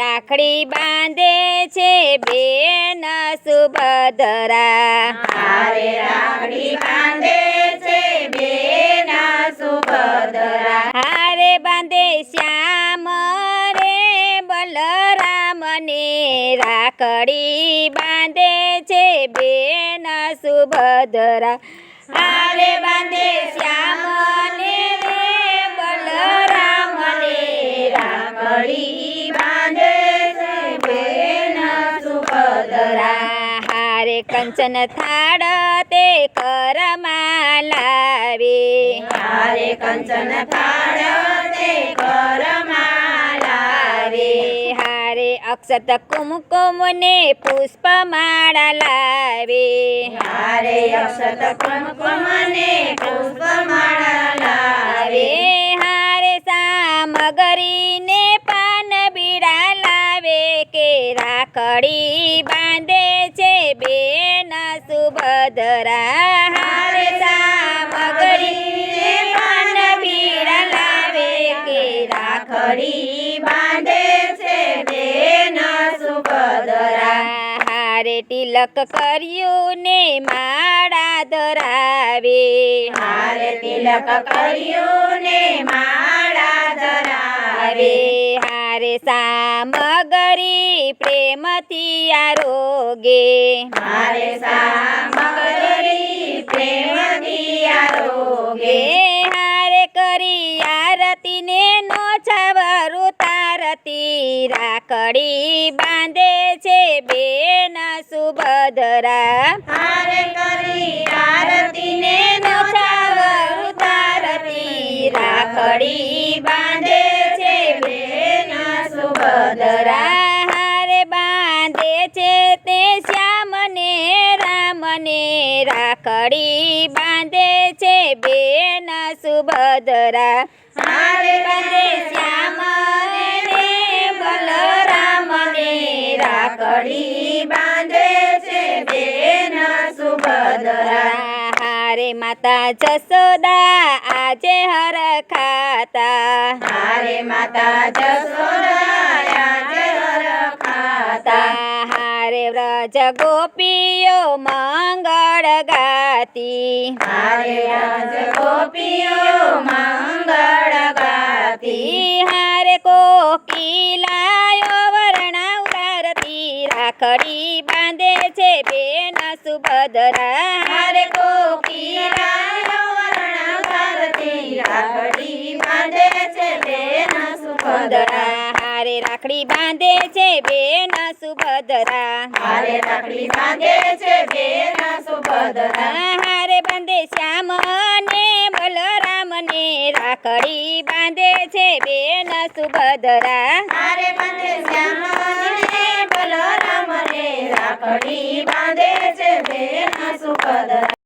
રાખડી બાંધે છે બેન સુભદ્રા. હારે રાખડી બાંધે છે બેન સુભદ્રા. હારે બાંધે શ્યામ રે બલરામને રાખડી બાંધે છે બેન સુભદ્રા. હારે બાંધે શ્યામ રે બલરામને રાખડી કંચન થાળ તે કરમાં લાવે હારે કંચન થાળ તે ઘરમાં લાવે હારે અક્ષત કુમકુમ ને પુષ્પમાળા લાવે. હારે અક્ષત કુમકુમ ને પુષ્પમાળા લાવે રાખડી બાંધે છે બેન સુભદ્રા. હારે સામગરી પાન બીડા લાવે કે રાખડી બાંધે છે બેન સુભદ્રા. હારે તિલક કર્યું ને માળા ધરાવે. હારે તિલક કર્યું ને માળા આવે હારે સામગરી પ્રેમથી આરોગે. હારે સામગરી પ્રેમથી આરોગે. હારે કરી આરતી ને નો છાવરુ તારતી રાખડી બાંધે છે બેન સુભદ્રા. હારે કરી આરતી ને નોછાવર તારતી રાખડી બાંધે સુભદ્રા હારે બાંધે છે તે શ્યામને, રામને રાખડી બાંધે છે બેન સુભદ્રા. હારે બાંધે શ્યામને બલરામને રાખડી બાંધે હારે માતા જસોદા આજે હર ખાતા. હારે માતા જસોદા આજે હર ખાતા. હારે વ્રજ ગોપીઓ મંગળ ગાતી. હારે વ્રજ ગોપીઓ મંગળ ગાતી. હારે કોકિલાયો વર્ણા ઉડારતી રાખડી બાંધે છે બેના સુભદ્રા. હારે કોકિલાયો હારે રાખડી બાંધે છે બેન સુભદ્રા. હારે રાખડી બાંધે છે બેન સુભદ્રા. હારે બાંધે શ્યામ ને બલરામ ને રાખડી બાંધે છે બેન સુભદ્રા. હારે બાંધે શ્યામ બલરામ ને રાખડી બાંધે છે બેન સુભદ્રા.